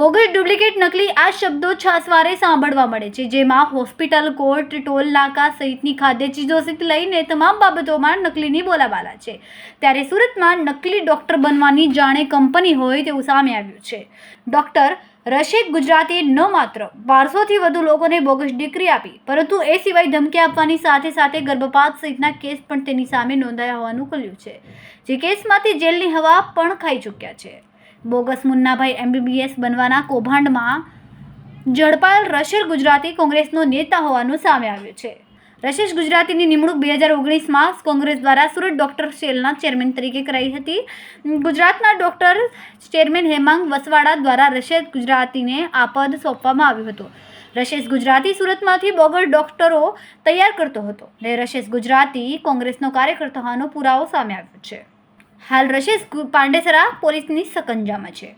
Bogus duplicate નકલી આ શબ્દો છાસવારે સાંભળવા મળે છે, જેમાં હોસ્પિટલ કોર્ટ, ટોલ નાકા સહિતની ખાદ્ય ચીજોથી લઈને તમામ બાબતોમાં નકલીની બોલાબાલા છે. ત્યારે સુરતમાં નકલી ડૉક્ટર બનવાની જાણે કંપની હોય તેવું સામે આવ્યું છે. ડૉક્ટર રશેક ગુજરાતીએ ન માત્ર બારસોથી વધુ લોકોને બોગસ ડિગ્રી આપી, પરંતુ એ સિવાય ધમકી આપવાની સાથે સાથે ગર્ભપાત સહિતના કેસ પણ તેની સામે નોંધાયા હોવાનું ખુલ્યું છે. જે કેસમાંથી જેલની હવા પણ ખાઈ ચૂક્યા છે. બોગસ મુન્નાભાઈ એમબીબીએસ બનવાના કૌભાંડમાં ઝડપાયેલ રશેદ ગુજરાતી કોંગ્રેસનો નેતા હોવાનું સામે આવ્યું છે. રશેશ ગુજરાતીની નિમણૂક બે હજાર ઓગણીસમાં કોંગ્રેસ દ્વારા સુરત ડૉક્ટર સેલના ચેરમેન તરીકે કરાઈ હતી. ગુજરાતના ડૉક્ટર ચેરમેન હેમાંગ વસવાડા દ્વારા રશેદ ગુજરાતીને આ પદ સોંપવામાં આવ્યું હતું. રશેશ ગુજરાતી સુરતમાંથી બોગર ડોક્ટરો તૈયાર કરતો હતો ને રશેશ ગુજરાતી કોંગ્રેસનો કાર્યકર્તા હોવાનો પુરાવો સામે આવ્યો છે. હાલ રશેદ પાંડેસરા પોલીસની સકંજામાં છે.